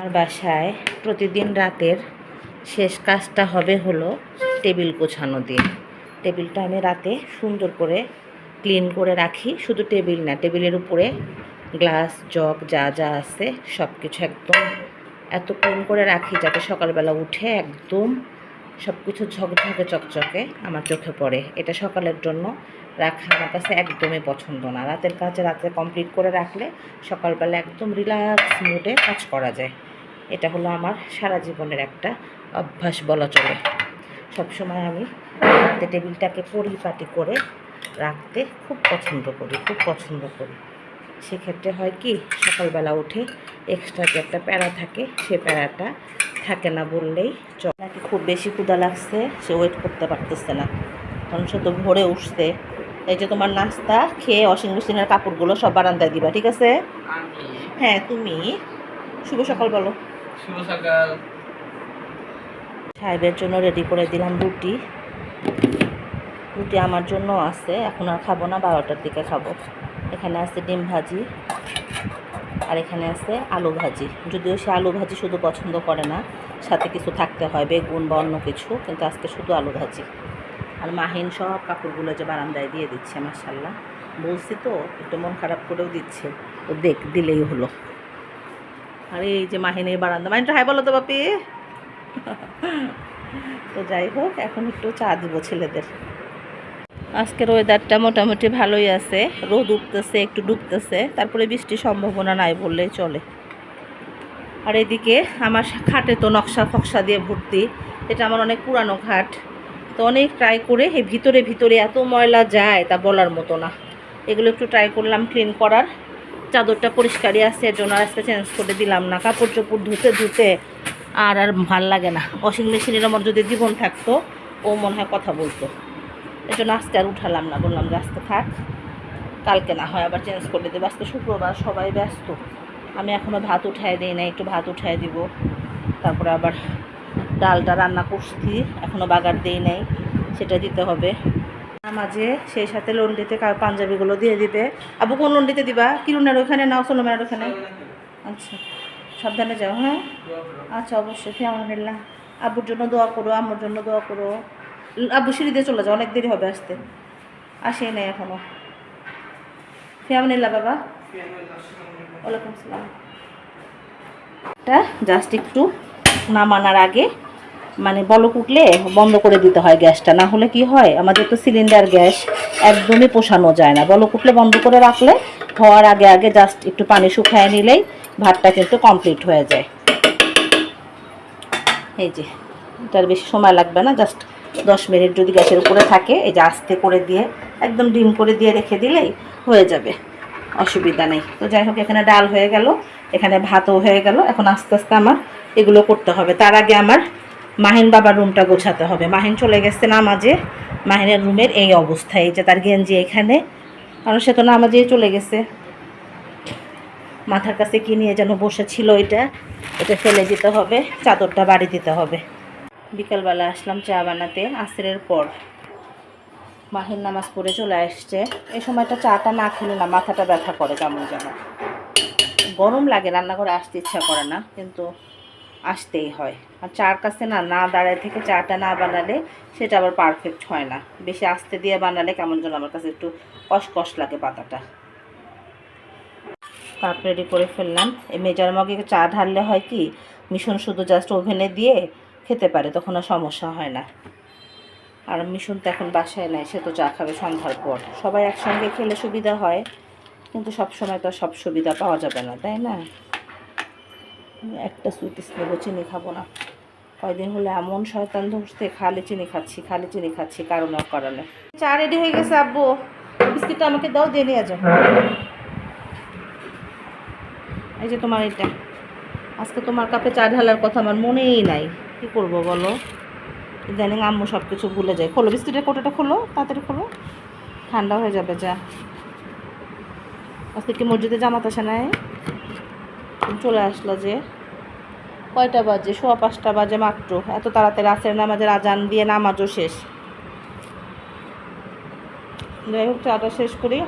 আমার বাসায় প্রতিদিন রাতের শেষ কাজটা হবে হলো টেবিল গোছানো দিয়ে। টেবিলটা আমি রাতে সুন্দর করে ক্লিন করে রাখি। শুধু টেবিল না, টেবিলের উপরে গ্লাস, জগ যা যা আছে সব কিছু একদম এত ক্লিন করে রাখি যাতে সকালবেলা উঠে একদম সব কিছু ঝকঝকে চকচকে আমার চোখে পড়ে। এটা সকালের জন্য রাখা আমার কাছে একদমই পছন্দ না। রাতের কাজ রাতে কমপ্লিট করে রাখলে সকালবেলা একদম রিল্যাক্স মুডে কাজ করা যায়। এটা হলো আমার সারা জীবনের একটা অভ্যাস বলা চলে। সবসময় আমি রাতে টেবিলটাকে পরিপাটি করে রাখতে খুব পছন্দ করি খুব পছন্দ করি। সেক্ষেত্রে হয় কি সকালবেলা উঠে এক্সট্রা যে একটা প্যারা থাকে সে প্যারাটা থাকে না বললেই চল। নাকি খুব বেশি ক্ষুদা লাগছে সে ওয়েট করতে পারতেছে না। কারণ সে তো ভোরে উঠছে। এই যে তোমার নাস্তা খেয়ে ওয়াশিং মেশিনের কাপড়গুলো সব বারান্দায় দিবা ঠিক আছে? হ্যাঁ তুমি। শুভ সকাল বলো। সাহেবের জন্য রেডি করে দিলাম রুটি। রুটি আমার জন্য আছে, এখন আর খাব না, বারোটার দিকে খাব। এখানে আছে ডিম ভাজি, আর এখানে আছে আলু ভাজি। যদিও সে আলু ভাজি শুধু পছন্দ করে না, সাথে কিছু থাকতে হয়, বেগুন বা অন্য কিছু, কিন্তু আজকে শুধু আলু ভাজি। আর মাহিন সব কাপড়গুলো যে বারান্দায় দিয়ে দিচ্ছে মাসাল্লাহ বলছি তো, একটু মন খারাপ করেও দিচ্ছে। তো দেখ, দিলেই হলো। আর, এই যে মাহিন বারান্দা। মাহিনটা হাই বলো তো বাপি। তো যাই হোক, এখন একটু চা দিব ছেলেদের। আজকের ওয়েদারটা মোটামুটি ভালোই আছে। রোদ উঠতেছে, একটু ডুবতেছে। তারপরে বৃষ্টির সম্ভাবনা নাই বললেই চলে। আর এদিকে আমার খাটে তো নকশা ফকশা দিয়ে ভর্তি। এটা আমার অনেক পুরানো খাট। তো অনেক ট্রাই করে ভিতরে ভিতরে এত ময়লা যায় তা বলার মতো না। এগুলো একটু ট্রাই করলাম ক্লিন করার। চাদরটা পরিষ্কারই আছে, এর জন্য চেঞ্জ করে দিলাম না। কাপড় চোপড় ধুতে ধুতে আর আর ভালো লাগে না। ওয়াশিং মেশিনের আমার যদি জীবন থাকতো, ও মনে হয় কথা বলতো। এই জন্য আজকে আর উঠালাম না, বললাম যে আজকে থাক, কালকে না হয় আবার চেঞ্জ করে দেবো। আজকে শুক্রবার, সবাই ব্যস্ত। আমি এখনও ভাত উঠাই দিই না একটু ভাত উঠাই দিব। তারপরে আবার ডালটা রান্না করছি এখনও বাগার দিই নাই, সেটা দিতে হবে। মাঝে, সেই সাথে লন্ডিতে পাঞ্জাবিগুলো দিয়ে দিবে। আবু, কোন লন্ডিতে দিবা? কিরুনের ওখানে নাও সোলমের ওখানে? আচ্ছা সাবধানে যাও হ্যাঁ? আচ্ছা অবশ্যই ফিয়ামানিল্লাহ আব্বুর জন্য দোয়া করো, আম্মুর জন্য দোয়া করো। আব্বু সিঁড়ি দিয়ে চলে যাও, অনেক দেরি হবে আসতে। আসে নাই এখনও। ফিয়ামানিল্লাহ বাবা। ওয়ালাইকুম আসসালাম। এটা জাস্ট একটু নামানোর আগে মানে বলক উঠলে বন্ধ করে দিতে হয় গ্যাসটা। না হলে কি হয়? আমাদের তো সিলিন্ডার গ্যাস একদমই পোষানো যায় না। বলক উঠলে বন্ধ করে রাখলে হওয়ার আগে আগে জাস্ট একটু পানি শুকায় নিলেই ভাতটা কিন্তু কমপ্লিট হয়ে যায়। এই যে এটার বেশি সময় লাগবে না। জাস্ট দশ মিনিট যদি গ্যাসের উপরে থাকে, এই যে আস্তে করে দিয়ে, একদম ডিম করে দিয়ে রেখে দিলেই হয়ে যাবে। অসুবিধা নেই। তো যাই হোক, এখানে ডাল হয়ে গেল, এখানে ভাতও হয়ে গেল। এখন আস্তে আস্তে আমার এগুলো করতে হবে। তার আগে আমার মাহিন বাবার রুমটা গোছাতে হবে। মাহিন চলে গেছে নামাজে মাহিনের রুমের এই অবস্থা এই যে তার গেঞ্জি এখানে। কারণ সে তো নামাজেই চলে গেছে। মাথার কাছে কি নিয়ে যেন বসেছিল এটা এটা ফেলে দিতে হবে, চাদরটা বাড়ি দিতে হবে। বিকালবেলা আসলাম চা বানাতে, আসরের পর। মাহির নামাজ পড়ে চলে আসছে। এই সময়টা চাটা না খেলে না মাথাটা ব্যথা করে কেমন যেন। গরম লাগে, রান্নাঘরে আসতে ইচ্ছা করে না, কিন্তু আসতেই হয়। আর চার কাছে না না দাঁড়ায় থেকে চাটা না বানালে সেটা আবার পারফেক্ট হয় না। বেশি আস্তে দিয়ে বানালে কেমন যেন আমার কাছে একটু কষকষ লাগে পাতাটা। কাপ রেডি করে ফেললাম। এই মেজার মগে চা ঢাললে হয় কি, মিশন শুধু জাস্ট ওভেনে দিয়ে খেতে পারে, তখন আর সমস্যা হয় না। আর মিশন তো এখন বাসায় নাই, সে তো চা খাবে সন্ধ্যার পর। সবাই একসঙ্গে খেলে সুবিধা হয়, কিন্তু সব সময় তো সব সুবিধা পাওয়া যাবে না, তাই না? একটা সুইট নেব চিনি খাব না। কয়দিন হলে এমন শয়তান ধরছে, খালি চিনি খাচ্ছি, খালি চিনি খাচ্ছি, কারণে কারণে। চা রেডি হয়ে গেছে, আব্বু। বিস্কিটটা আমাকে দাও, দিয়ে নিয়ে যাও এই যে তোমার এটা। আজকে তোমার কাপে চা ঢালার কথা আমার মনেই নাই। কি করব বলো? ইদানিং আম্মু সব কিছু ভুলে যায়। খোলো, বিস্কিটের কোটোটা খোলো, তাড়াতাড়ি খোলো। ঠান্ডা হয়ে যাবে যা। আজকে কি মসজিদে জামাত আসে নাই? চলে আসলো যে কয়টা বাজে? সোয়া পাঁচটা বাজে মাত্র। এত তাড়াতাড়ি আসের নামাজের আজান দিয়ে নামাজও শেষ। যাই হোক, চাটা শেষ করি।